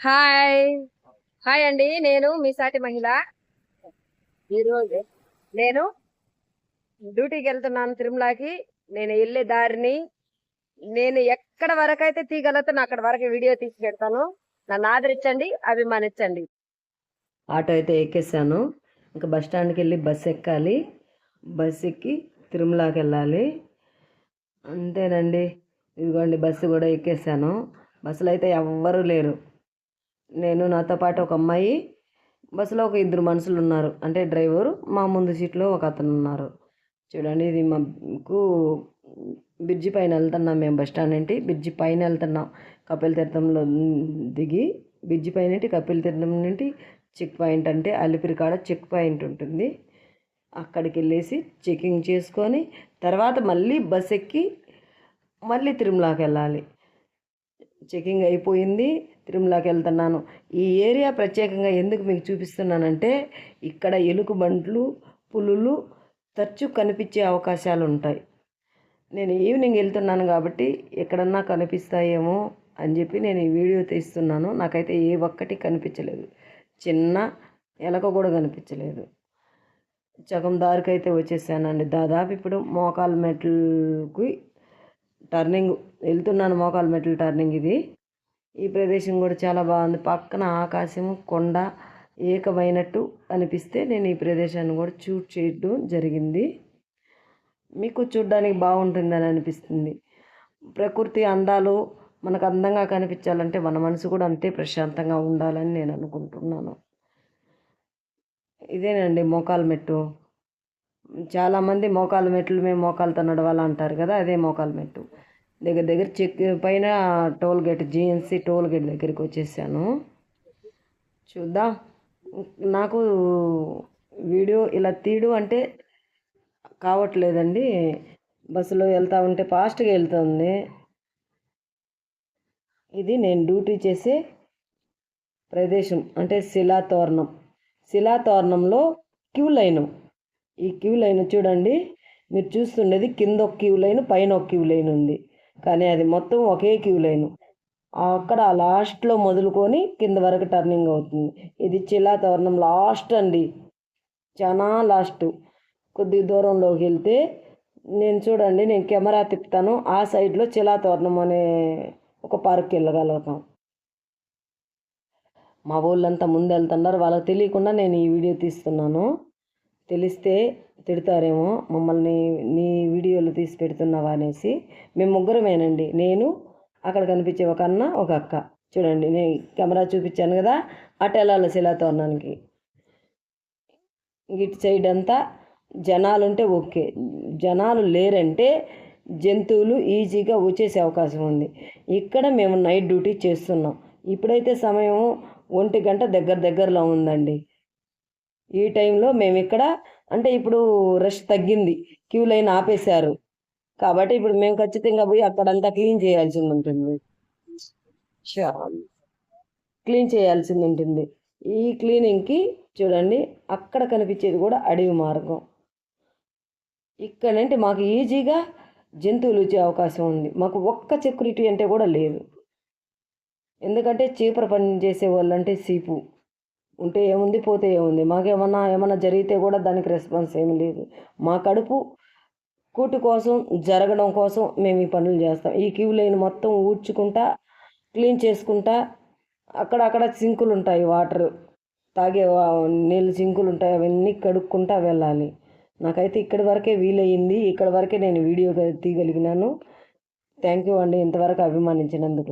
Hi. Hi అండి నేను మీ సాటి మహిళ. ఈరోజు. నేను డ్యూటీకి వెళ్తున్నాను తిరుమలకి. నేను వెళ్ళే దారిని నేను ఎక్కడ వరకు అయితే తీగలుగుతానో అక్కడ వరకు వీడియో తీసి పెడతాను. నన్ను ఆదరించండి అభిమానించండి. ఆటో అయితే ఎక్కేసాను. ఇంకా బస్ స్టాండ్కి వెళ్ళి బస్ ఎక్కాలి. బస్ ఎక్కి తిరుమలకి వెళ్ళాలి అంతేనండి. ఇదిగోండి బస్సు కూడా ఎక్కేసాను. బస్సులో అయితే ఎవ్వరూ లేరు. నేను నాతో పాటు ఒక అమ్మాయి బస్సులో ఒక ఇద్దరు మనుషులు ఉన్నారు అంటే డ్రైవరు మా ముందు సీట్లో ఒక అతను ఉన్నారు చూడండి ఇది మాకు బ్రిడ్జి పైన వెళ్తున్నాం మేము బస్ స్టాండ్ ఏంటి బ్రిడ్జి పైన వెళ్తున్నాం. కపిల తీర్థంలో దిగి బ్రిడ్జి పైన ఏంటి కపిల తీర్థం నుండి చెక్ పాయింట్ అంటే అలిపిరి కాడ చెక్ పాయింట్ ఉంటుంది. అక్కడికి వెళ్ళేసి చెకింగ్ చేసుకొని తర్వాత మళ్ళీ బస్ ఎక్కి మళ్ళీ తిరుమలకి వెళ్ళాలి. చెకింగ్ అయిపోయింది తిరుమలకి వెళ్తున్నాను ఈ ఏరియా ప్రత్యేకంగా ఎందుకు మీకు చూపిస్తున్నానంటే ఇక్కడ ఎలుకబంట్లు పులులు తరచు కనిపించే అవకాశాలు ఉంటాయి నేను ఈవినింగ్ వెళ్తున్నాను కాబట్టి ఎక్కడన్నా కనిపిస్తాయేమో అని చెప్పి నేను ఈ వీడియో తీస్తున్నాను. నాకైతే ఏ ఒక్కటి కనిపించలేదు. చిన్న ఎలక కూడా కనిపించలేదు. సగం దారికైతే వచ్చేసానండి. దాదాపు ఇప్పుడు మోకాలు మెట్లకి టర్నింగ్ వెళ్తున్నాను మోకాలు మెట్ల టర్నింగ్ ఇది. ఈ ప్రదేశం కూడా చాలా బాగుంది. పక్కన ఆకాశము కొండ ఏకమైనట్టు అనిపిస్తే నేను ఈ ప్రదేశాన్ని కూడా షూట్ చేయడం జరిగింది. మీకు చూడడానికి బాగుంటుందని అనిపిస్తుంది. ప్రకృతి అందాలు మనకు అందంగా కనిపించాలంటే మన మనసు కూడా అంతే ప్రశాంతంగా ఉండాలని నేను అనుకుంటున్నాను. ఇదేనండి మోకాలు మెట్టు. చాలామంది మోకాలు మెట్లు మేము మోకాలతో నడవాలి అంటారు కదా అదే మోకాలు మెట్టు. దగ్గర దగ్గర చెక్ పైన toll gate GNC toll gate దగ్గరికి వచ్చేసాను. చూద్దాం. నాకు వీడియో ఇలా తీయడం అంటే కావట్లేదండి. బస్సులో వెళ్తూ ఉంటే ఫాస్ట్గా వెళ్తుంది. ఇది నేను డ్యూటీ చేసే ప్రదేశం అంటే శిలాతోరణం. శిలాతోరణంలో క్యూ లైను. ఈ క్యూ లైన్ చూడండి. మీరు చూస్తుండేది కింద ఒక క్యూ లైన్ పైన ఒక క్యూ లైన్ ఉంది. కానీ అది మొత్తం ఒకే క్యూ లైన్. అక్కడ లాస్ట్లో మొదలుకొని కింద వరకు టర్నింగ్ అవుతుంది. ఇది శిలాతోరణం లాస్ట్ అండి. చాలా లాస్ట్. కొద్ది దూరంలోకి వెళ్తే నేను చూడండి నేను కెమెరా తిప్పుతాను. ఆ సైడ్లో చిలాతోరణం అనే ఒక పార్క్కి వెళ్ళగలుగుతాం. మా ఊళ్ళంతా ముందు వెళ్తున్నారు. వాళ్ళకి తెలియకుండా నేను ఈ వీడియో తీస్తున్నాను. తెలిస్తే తిడతారేమో మమ్మల్ని నీ వీడియోలు తీసి పెడుతున్నావా అనేసి. మేము ముగ్గురమేనండి. నేను అక్కడ కనిపించే ఒక అన్న ఒక అక్క. చూడండి నేను కెమెరా చూపించాను కదా అటు వెళ్ళాలి శిలాతోరణానికి ఇటు సైడ్ అంతా జనాలు ఉంటే ఓకే. జనాలు లేరంటే జంతువులు ఈజీగా వచ్చేసే అవకాశం ఉంది. ఇక్కడ మేము నైట్ డ్యూటీ చేస్తున్నాం. ఇప్పుడైతే సమయం ఒంటి గంట దగ్గర దగ్గరలో ఉందండి. ఈ టైంలో మేము ఇక్కడ అంటే ఇప్పుడు రష్ తగ్గింది క్యూ లైన్ ఆపేశారు. కాబట్టి ఇప్పుడు మేము ఖచ్చితంగా పోయి అక్కడంతా క్లీన్ చేయాల్సి ఉంటుంది. క్లీన్ చేయాల్సింది ఉంటుంది. ఈ క్లీనింగ్కి చూడండి అక్కడ కనిపించేది కూడా అడవి మార్గం. ఇక్కడ నుండి మాకు ఈజీగా జంతువులు వచ్చే అవకాశం ఉంది. మాకు ఒక్క సెక్యూరిటీ అంటే కూడా లేదు. ఎందుకంటే చీపర పని చేసే వాళ్ళు అంటే సీపు ఉంటే ఏముంది పోతే ఏముంది. మాకేమన్నా ఏమన్నా జరిగితే కూడా దానికి రెస్పాన్స్ ఏమి లేదు. మా కడుపు కూటి కోసం జరగడం కోసం మేము ఈ పనులు చేస్తాం. ఈ క్యూ లైన్ మొత్తం ఊడ్చుకుంటా క్లీన్ చేసుకుంటా అక్కడక్కడ సింకులు ఉంటాయి వాటర్ తాగే నీళ్ళు సింకులు ఉంటాయి అవన్నీ కడుక్కుంటా వెళ్ళాలి. నాకైతే ఇక్కడి వరకే వీలయ్యింది. ఇక్కడ వరకే నేను వీడియో తీయగలిగినాను. థ్యాంక్ యూ అండి. ఇంతవరకు అభిమానించినందుకు.